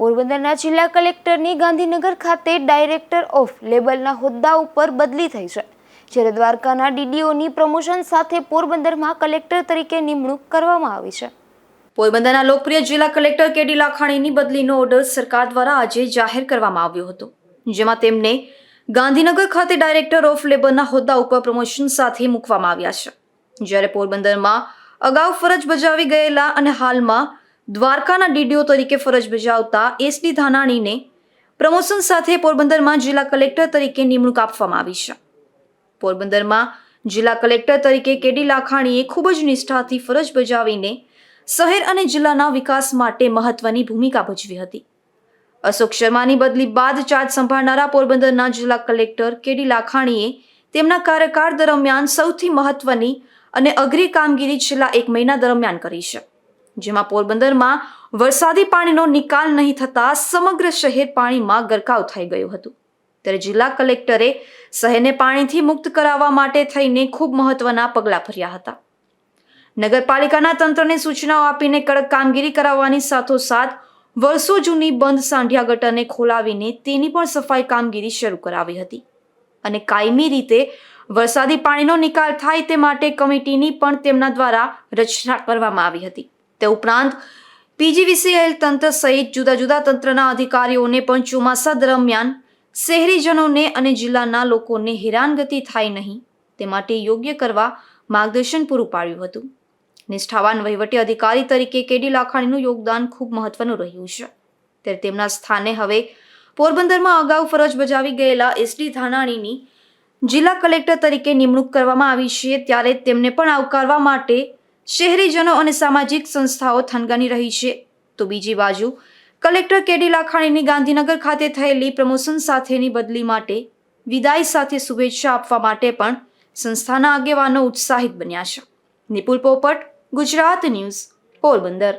પોરબંદરના જિલ્લા કલેક્ટરની ગાંધીનગર ખાતે ડાયરેક્ટર ઓફ લેબલના હોદ્દા ઉપર બદલી થઈ છે. જ્યારે દ્વારકાના ડીડીઓની પ્રમોશન સાથે પોરબંદરમાં કલેક્ટર તરીકે નિમણૂક કરવામાં આવી છે. પોરબંદરના લોકપ્રિય જિલ્લા કલેક્ટર કેડી લાખાણીની બદલીનો ઓર્ડર સરકાર દ્વારા આજે જાહેર કરવામાં આવ્યો હતો, જેમાં તેમને ગાંધીનગર ખાતે ડાયરેક્ટર ઓફ લેબરના હોદ્દા ઉપર પ્રમોશન સાથે મૂકવામાં આવ્યા છે. જ્યારે પોરબંદરમાં અગાઉ ફરજ બજાવી ગયેલા અને હાલમાં દ્વારકાના ડીડીઓ તરીકે ફરજ બજાવતા એસડી ધાનાણીને પ્રમોશન સાથે પોરબંદરમાં જિલ્લા કલેક્ટર તરીકે નિમણૂક આપવામાં આવી છે. પોરબંદરમાં જિલ્લા કલેક્ટર તરીકે કેડી લાખાણીએ ખૂબ જ નિષ્ઠાથી ફરજ બજાવીને શહેર અને જિલ્લાના વિકાસ માટે મહત્વની ભૂમિકા ભજવી હતી. અશોક શર્માની બદલી બાદ ચાર્જ સંભાળનારા પોરબંદરના જિલ્લા કલેક્ટર કેડી લાખાણીએ તેમના કાર્યકાળ દરમિયાન સૌથી મહત્વની અને અઘરી કામગીરી છેલ્લા એક મહિના દરમિયાન કરી છે. જેમાં પોરબંદરમાં વરસાદી પાણીનો નિકાલ નહીં થતા સમગ્ર શહેર પાણીમાં ગરકાવ થઈ ગયું હતું. ત્યારે જિલ્લા કલેક્ટરે શહેરને પાણીથી મુક્ત કરાવવા માટે થઈને ખૂબ મહત્વના પગલાં ભર્યા હતા. નગરપાલિકાના તંત્રને સૂચનાઓ આપીને કડક કામગીરી કરાવવાની સાથોસાથ વર્ષો જૂની બંધ સાંઢિયા ગટરને ખોલાવીને તેની પણ સફાઈ કામગીરી શરૂ કરાવી હતી. અને કાયમી રીતે વરસાદી પાણીનો નિકાલ થાય તે માટે કમિટીની પણ તેમના દ્વારા રચના કરવામાં આવી હતી. તે ઉપરાંત પીજીવીસીએલ તંત્ર સહિત જુદા જુદા તંત્રના અધિકારીઓને પણ ચોમાસા દરમિયાન શહેરીજનોને અને જિલ્લાના લોકોને હેરાનગતિ થાય નહીં તે માટે યોગ્ય કરવા માર્ગદર્શન પૂરું પાડ્યું હતું. નિષ્ઠાવાન વહીવટી અધિકારી તરીકે કેડી લાખાણીનું યોગદાન ખૂબ મહત્વનું રહ્યું છે. ત્યારે તેમના સ્થાને હવે પોરબંદરમાં અગાઉ ફરજ બજાવી ગયેલા એસડી ધાનાણીની જિલ્લા કલેક્ટર તરીકે નિમણૂક કરવામાં આવી છે, ત્યારે તેમને પણ આવકારવા માટે શહેરીજનો અને સામાજિક સંસ્થાઓ થનગની રહી છે. તો બીજી બાજુ, કલેક્ટર કેડી લાખાણીની ગાંધીનગર ખાતે થયેલી પ્રમોશન સાથેની બદલી માટે વિદાય સાથે શુભેચ્છા આપવા માટે પણ સંસ્થાના આગેવાનો ઉત્સાહિત બન્યા છે. નિપુલ પોપટ, ગુજરાત ન્યૂઝ, પોરબંદર.